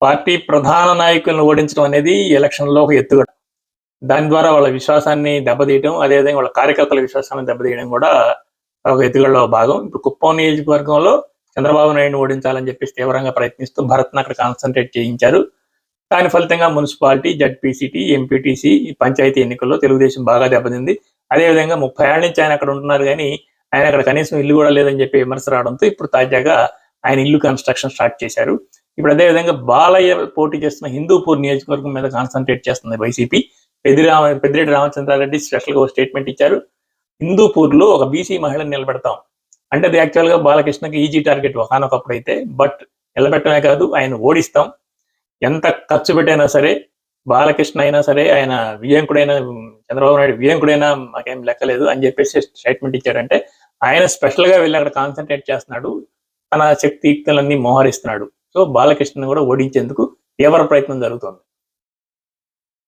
Party ప్రధాన నాయకులను ఓడించడం అనేది ఎలక్షన్లో ఒక ఎత్తుగడ దాని ద్వారా వాళ్ళ విశ్వాసాన్ని దెబ్బతీయడం అదేవిధంగా వాళ్ళ కార్యకర్తల విశ్వాసాన్ని దెబ్బతీయడం కూడా ఒక ఎత్తుగడలో భాగం. ఇప్పుడు కుప్పం నియోజకవర్గంలో చంద్రబాబు నాయుడు ఓడించాలని చెప్పేసి తీవ్రంగా ప్రయత్నిస్తూ భరత్ను అక్కడ కాన్సన్ట్రేట్ చేయించారు. దాని ఫలితంగా మున్సిపాలిటీ జడ్పీసీటీ ఎంపీటీసీ పంచాయతీ ఎన్నికల్లో తెలుగుదేశం బాగా దెబ్బతింది. అదేవిధంగా ముప్పై ఏళ్ళ నుంచి ఆయన అక్కడ ఉంటున్నారు కానీ ఆయన అక్కడ కనీసం ఇల్లు కూడా లేదని చెప్పి విమర్శ రావడంతో ఇప్పుడు తాజాగా ఆయన ఇల్లు కన్స్ట్రక్షన్ స్టార్ట్ చేశారు. ఇప్పుడు అదేవిధంగా బాలయ్య పోటీ చేస్తున్న హిందూపూర్ నియోజకవర్గం మీద కాన్సన్ట్రేట్ చేస్తుంది వైసీపీ. పెద్దిరామ పెద్దిరెడ్డి రామచంద్రారెడ్డి స్పెషల్గా స్టేట్మెంట్ ఇచ్చారు. హిందూపూర్లో ఒక బీసీ మహిళను నిలబెడతాం. అంటే అది యాక్చువల్గా బాలకృష్ణకి ఈజీ టార్గెట్ ఒకనొకప్పుడు అయితే బట్ నిలబెట్టమే కాదు ఆయన ఓడిస్తాం. ఎంత ఖర్చు పెట్టైనా సరే బాలకృష్ణ అయినా సరే ఆయన వియంకుడైనా చంద్రబాబు నాయుడు వియంకుడైనా మాకేం లెక్కలేదు అని చెప్పేసి స్టేట్మెంట్ ఇచ్చాడంటే ఆయన స్పెషల్గా వెళ్ళి అక్కడ కాన్సన్ట్రేట్ చేస్తున్నాడు. తన శక్తియుక్తులన్నీ మోహరిస్తున్నాడు. సో బాలకృష్ణను కూడా ఓడించేందుకు తీవ్ర ప్రయత్నం జరుగుతుంది.